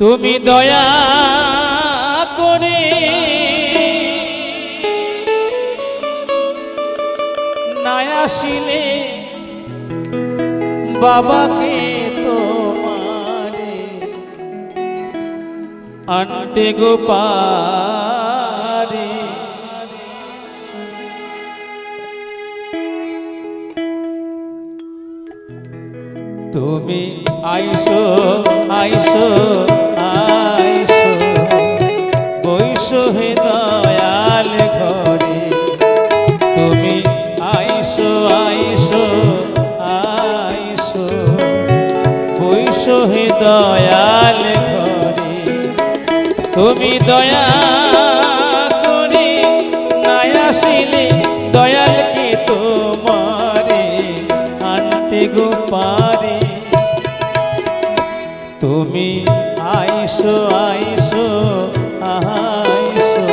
তুমি দয়া করে না আসিলে বাবাকে তোমারে। আনতে গোপারে তুমি আইসো আইসো আইসো। বৈশো হে দয়াল ঘরে। তুমি আইসো আইসো আইসো। বৈশো হে দয়াল ঘরে। তুমি দয়া করে নাই আসিলে দয়ালকে তোমারে? আনতে গো পারে তুমি আইসো আইসো আইসো।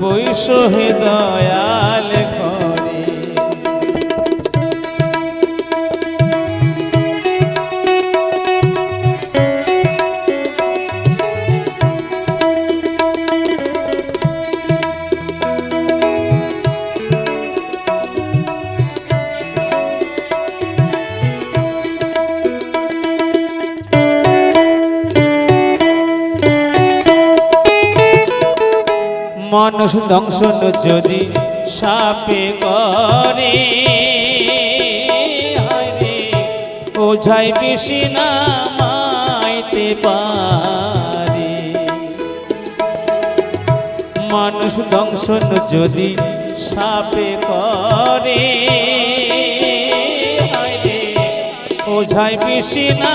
বৈশো হে মানুষ দংশন যদি সাপে করে। ওঝাই বেশি না মাইতে পারে। মানুষ দংশন যদি সাপে করে। ওঝাই বেশি না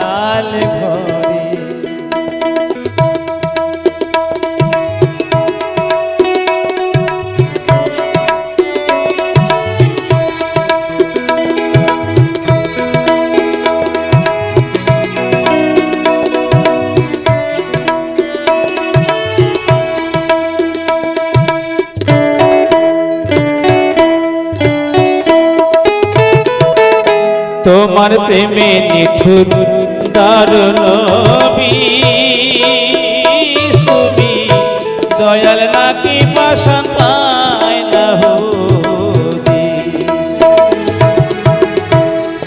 দয়াল ঘরে। তোমার প্রেমে নিঠুর দারুণ তুমি দয়াল নাকি পাশান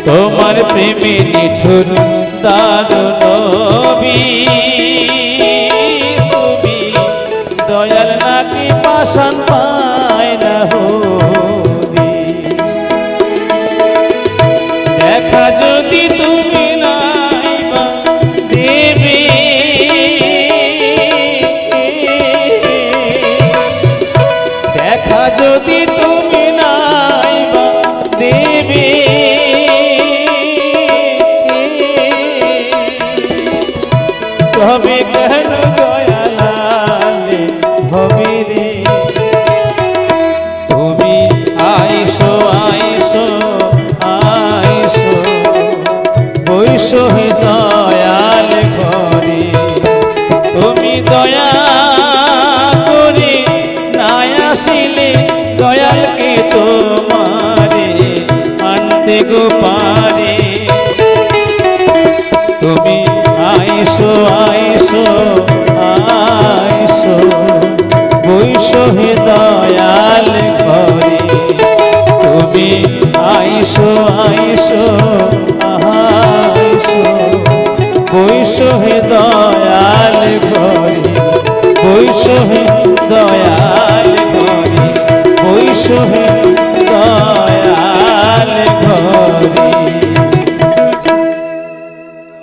তোমার প্রেমে নিঠুর দারুণ তুমি দয়াল নাকি পাশান পায় সোহে দয়াল ঘরে তুমি দয়া করে নাই আসিলে দয়ালকে তোমারে আনতে গো পারে। তুমি আইসো আইসো আইসো বৈশো হে দয়াল ঘরে তুমি আইসো আইসো আহ বৈষহে দয়াল করি বৈষহে দয়াল